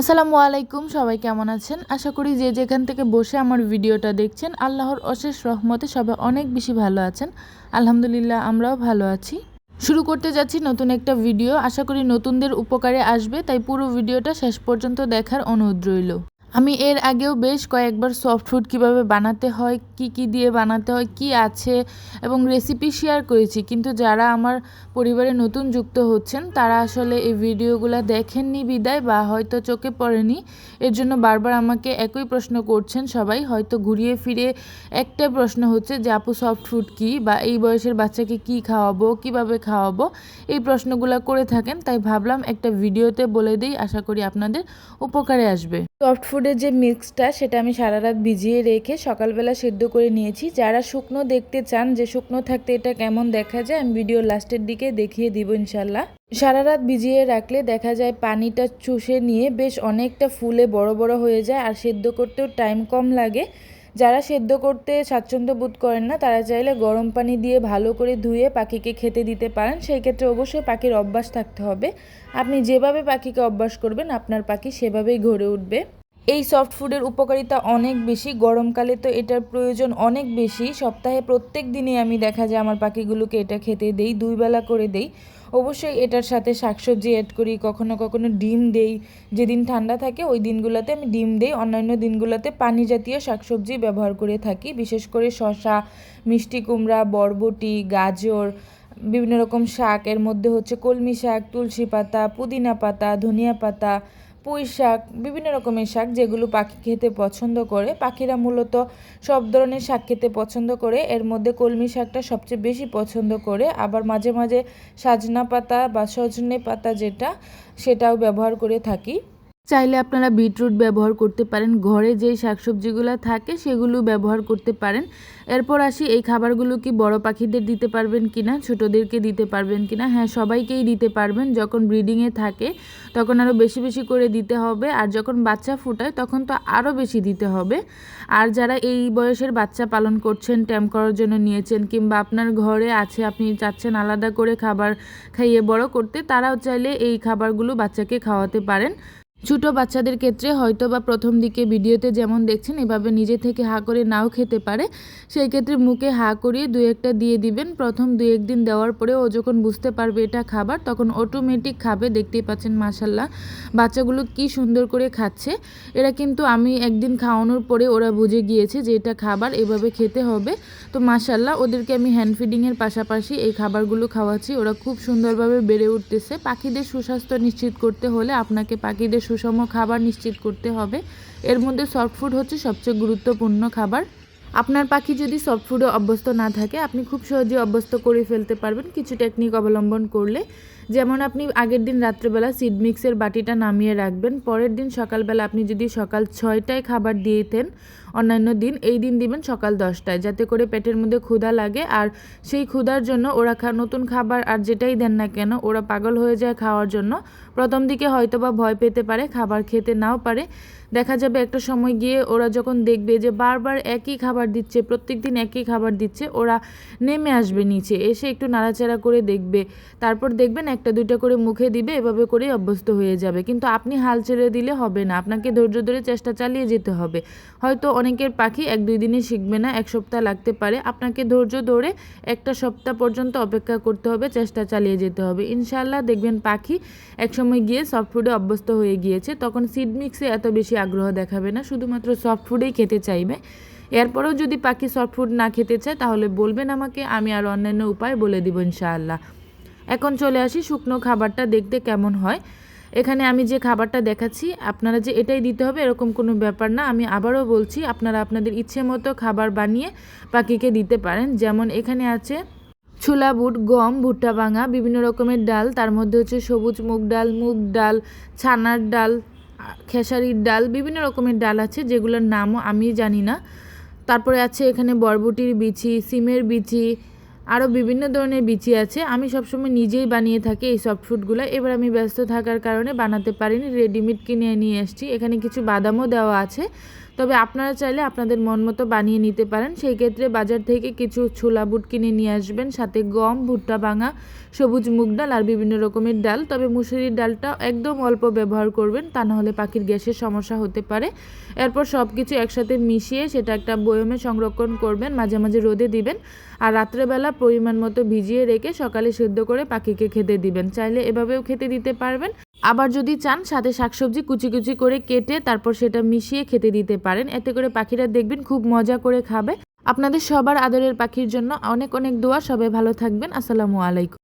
আসসালামু আলাইকুম, সবাই কেমন আছেন? আশা করি যে যেখান থেকে বসে আমার ভিডিওটা দেখছেন, আল্লাহর অশেষ রহমতে সবাই অনেক বেশি ভালো আছেন। আলহামদুলিল্লাহ, আমরাও ভালো আছি। শুরু করতে যাচ্ছি নতুন একটা ভিডিও। আশা করি নতুনদের উপকারে আসবে, তাই পুরো ভিডিওটা শেষ পর্যন্ত দেখার অনুরোধ রইল। আমি এর আগেও বেশ কয়েকবার সফট ফুড কীভাবে বানাতে হয়, কি কি দিয়ে বানাতে হয়, কি আছে এবং রেসিপি শেয়ার করেছি। কিন্তু যারা আমার পরিবারে নতুন যুক্ত হচ্ছেন, তারা আসলে এই ভিডিওগুলো দেখেননি বিদায় বা হয়তো চোখে পড়েনি। এর জন্য বারবার আমাকে একই প্রশ্ন করছেন সবাই, হয়তো ঘুরিয়ে ফিরে একটাই প্রশ্ন হচ্ছে যে, আপু সফট ফুড কী? বা এই বয়সের বাচ্চাকে কি খাওয়াবো, কীভাবে খাওয়াবো? এই প্রশ্নগুলো করে থাকেন, তাই ভাবলাম একটা ভিডিওতে বলে দিই, আশা করি আপনাদের উপকারে আসবে। সফট ফুডের যে মিক্সটা সেটা আমি সারা রাত ভিজিয়ে রেখে সকালবেলা সেদ্ধ করে নিয়েছি। যারা শুকনো দেখতে চান যে শুকনো থাকতে এটা কেমন দেখা যায়, আমি ভিডিও লাস্টের দিকে দেখিয়ে দিব ইনশাল্লাহ সারা রাত ভিজিয়ে রাখলে দেখা যায় পানিটা চুষে নিয়ে বেশ অনেকটা ফুলে বড় বড় হয়ে যায় আর সেদ্ধ করতেও টাইম কম লাগে। যারা সেদ্ধ করতে স্বাচ্ছন্দ্য বোধ করেন না, তারা চাইলে গরম পানি দিয়ে ভালো করে ধুয়ে পাখিকে খেতে দিতে পারেন। সেই ক্ষেত্রে অবশ্যই পাখির অভ্যাস থাকতে হবে। আপনি যেভাবে পাখিকে অভ্যাস করবেন, আপনার পাখি সেভাবেই গড়ে উঠবে। এই সফট ফুডের উপকারিতা অনেক বেশি, গরমকালে তো এটার প্রয়োজন অনেক বেশি। সপ্তাহে প্রত্যেক দিনই আমি দেখা যায় আমার পাখিগুলোকে এটা খেতে দেই, দুই বেলা করে দেই। অবশ্যই এটার সাথে শাকসবজি অ্যাড করি, কখনো কখনো ডিম দেই। যেদিন ঠান্ডা থাকে ওই দিনগুলোতে আমি ডিম দেই। অন্যান্য দিনগুলোতে পানি জাতীয় শাকসবজি ব্যবহার করে থাকি, বিশেষ করে শশা মিষ্টি কুমড়া, বরবটি, গাজর, বিভিন্ন রকম শাক। এর মধ্যে হচ্ছে কলমি শাক, তুলসী পাতা, পুদিনা পাতা, ধনিয়া পাতা পুঁই শাক, বিভিন্ন রকমের শাক যেগুলো পাখি খেতে পছন্দ করে। পাখিরা মূলত সব ধরনের শাক খেতে পছন্দ করে। এর মধ্যে কলমি শাকটা সবচেয়ে বেশি পছন্দ করে। আবার মাঝে মাঝে সাজনা পাতা বা সজনে পাতা যেটা, সেটাও ব্যবহার করে থাকি। চাইলে আপনারা বিটরুট ব্যবহার করতে পারেন। ঘরে যেই শাকসবজিগুলো থাকে, সেগুলো ব্যবহার করতে পারেন। এরপর আসি, এই খাবারগুলো কি বড় পাখিদের দিতে পারবেন কিনা, ছোটদেরকে দিতে পারবেন কিনা? হ্যাঁ সবাইকেই দিতে পারবেন। যখন ব্রিডিংয়ে থাকে, তখন আরও বেশি বেশি করে দিতে হবে। আর যখন বাচ্চা ফুটায়, তখন তো আরও বেশি দিতে হবে। আর যারা এই বয়সের বাচ্চা পালন করছেন, ট্যাম করার জন্য নিয়েছেন, কিংবা আপনার ঘরে আছে, আপনি চাচ্ছেন আলাদা করে খাবার খাইয়ে বড় করতে, তারাও চাইলে এই খাবারগুলো বাচ্চাকে খাওয়াতে পারেন। ছোটো বাচ্চাদের ক্ষেত্রে হয়তো বা প্রথম দিকে ভিডিওতে যেমন দেখছেন, এভাবে নিজে থেকে হা করে নাও খেতে পারে। সেই ক্ষেত্রে মুখে হা করিয়ে দু একটা দিয়ে দিবেন। প্রথম দু একদিন দেওয়ার পরে ও যখন বুঝতে পারবে এটা খাবার, তখন অটোমেটিক খাবে। দেখতেই পাচ্ছেন মাসাল্লাহ বাচ্চাগুলো কি সুন্দর করে খাচ্ছে। এরা কিন্তু আমি একদিন খাওয়ানোর পরে ওরা বুঝে গিয়েছে যে এটা খাবার, এভাবে খেতে হবে। তো মাসাল্লাহ ওদেরকে আমি হ্যান্ড ফিডিংয়ের পাশাপাশি এই খাবারগুলো খাওয়াচ্ছি। ওরা খুব সুন্দরভাবে বেড়ে উঠতেছে। পাখিদের সুস্বাস্থ্য নিশ্চিত করতে হলে আপনাকে পাখিদের সুষম খাবার নিশ্চিত করতে হবে। এর মধ্যে সফট ফুড হচ্ছে সবচেয়ে গুরুত্বপূর্ণ খাবার। আপনার পাখি যদি সফট ফুডে অভ্যস্ত না থাকে, আপনি খুব সহজেই অভ্যস্ত করে ফেলতে পারবেন। কিছু টেকনিক অবলম্বন করলে যেমন আপনি আগের দিন রাত্রেবেলা সিড মিক্সের বাটিটা নামিয়ে রাখবেন, পরের দিন সকালবেলা আপনি যদি সকাল ছয়টায় খাবার দিয়েতেন অন্যান্য দিন এই দিন দিবেন সকাল দশটায়, যাতে করে পেটের মধ্যে ক্ষুধা লাগে। আর সেই ক্ষুধার জন্য ওরা নতুন খাবার আর যেটাই দেন না কেন, ওরা পাগল হয়ে যায় খাওয়ার জন্য। প্রথম দিকে হয়তো বা ভয় পেতে পারে, খাবার খেতে নাও পারে। দেখা যাবে একটা সময় গিয়ে ওরা যখন দেখবে যে বারবার একই খাবার দিচ্ছে প্রত্যেক দিন একই খাবার দিচ্ছে, ওরা নেমে আসবে নিচে, এসে একটু নাড়াচাড়া করে দেখবে। তারপর দেখবেন একটা দুইটা করে মুখে দিবে, এভাবে করেই অভ্যস্ত হয়ে যাবে। কিন্তু আপনি হাল ছেড়ে দিলে হবে না। আপনাকে ধৈর্য ধরে চেষ্টা চালিয়ে যেতে হবে। হয়তো অনেকের পাখি এক দুই দিনে শিখবে না, এক সপ্তাহ লাগতে পারে। আপনাকে ধৈর্য ধরে একটা সপ্তাহ পর্যন্ত অপেক্ষা করতে হবে, চেষ্টা চালিয়ে যেতে হবে। ইনশাল্লাহ দেখবেন পাখি একসময় গিয়ে সফট ফুডে অভ্যস্ত হয়ে গিয়েছে। তখন সিড মিক্সে এত বেশি আগ্রহ দেখাবে না। শুধুমাত্র সফট ফুডেই খেতে চাইবে। এরপরেও যদি পাখি সফট ফুড না খেতে চায়, তাহলে বলবেন আমাকে, আমি আর অন্যান্য উপায় বলে দিব ইনশাআল্লাহ। এখন চলে আসি শুকনো খাবারটা দেখতে কেমন হয়। এখানে আমি যে খাবারটা দেখাচ্ছি, আপনারা যে এটাই দিতে হবে, এরকম কোনো ব্যাপার না। আমি আবারও বলছি, আপনারা আপনাদের ইচ্ছে মতো খাবার বানিয়ে পাখিকে দিতে পারেন। যেমন এখানে আছে ছোলা বুট, গম, ভুট্টা ভাঙা, বিভিন্ন রকমের ডাল। তার মধ্যে হচ্ছে সবুজ মুগ ডাল মুগ ডাল, ছানার ডাল, খেসারির ডাল, বিভিন্ন রকমের ডাল আছে, যেগুলোর নামও আমি জানি না। তারপরে আছে এখানে বরবটির বিচি, সিমের বিচি আরও বিভিন্ন ধরনের বিচি আছে। আমি সবসময় নিজেই বানিয়ে থাকি এই সফট ফুডগুলো এবার আমি ব্যস্ত থাকার কারণে বানাতে পারিনি রেডিমেড কিনে নিয়ে এসেছি। এখানে কিছু বাদামও দেওয়া আছে। তবে আপনারা চাইলে আপনাদের মন মতো বানিয়ে নিতে পারেন। সেই ক্ষেত্রে বাজার থেকে কিছু ছোলা বুট কিনে নিয়ে আসবেন, সাথে গম, ভুট্টা ভাঙা, সবুজ মুগ ডাল আর বিভিন্ন রকমের ডাল। তবে মুসুরির ডালটা একদম অল্প ব্যবহার করবেন, তা নাহলে পাখির গ্যাসের সমস্যা হতে পারে। এরপর সব কিছু একসাথে মিশিয়ে সেটা একটা বয়মে সংরক্ষণ করবেন, মাঝে মাঝে রোদে দিবেন। আর রাত্রেবেলা পরিমাণ মতো ভিজিয়ে রেখে সকালে সেদ্ধ করে পাখিকে খেতে দিবেন। চাইলে এভাবেও খেতে দিতে পারবেন। আবার যদি চান, সাথে শাকসবজি কুচি কুচি করে কেটে তারপর সেটা মিশিয়ে খেতে দিতে পারেন। এতে করে পাখিরা দেখবেন খুব মজা করে খাবে। আপনাদের সবার আদরের পাখির জন্য অনেক অনেক দোয়া। সবাই ভালো থাকবেন। আসসালামু আলাইকুম।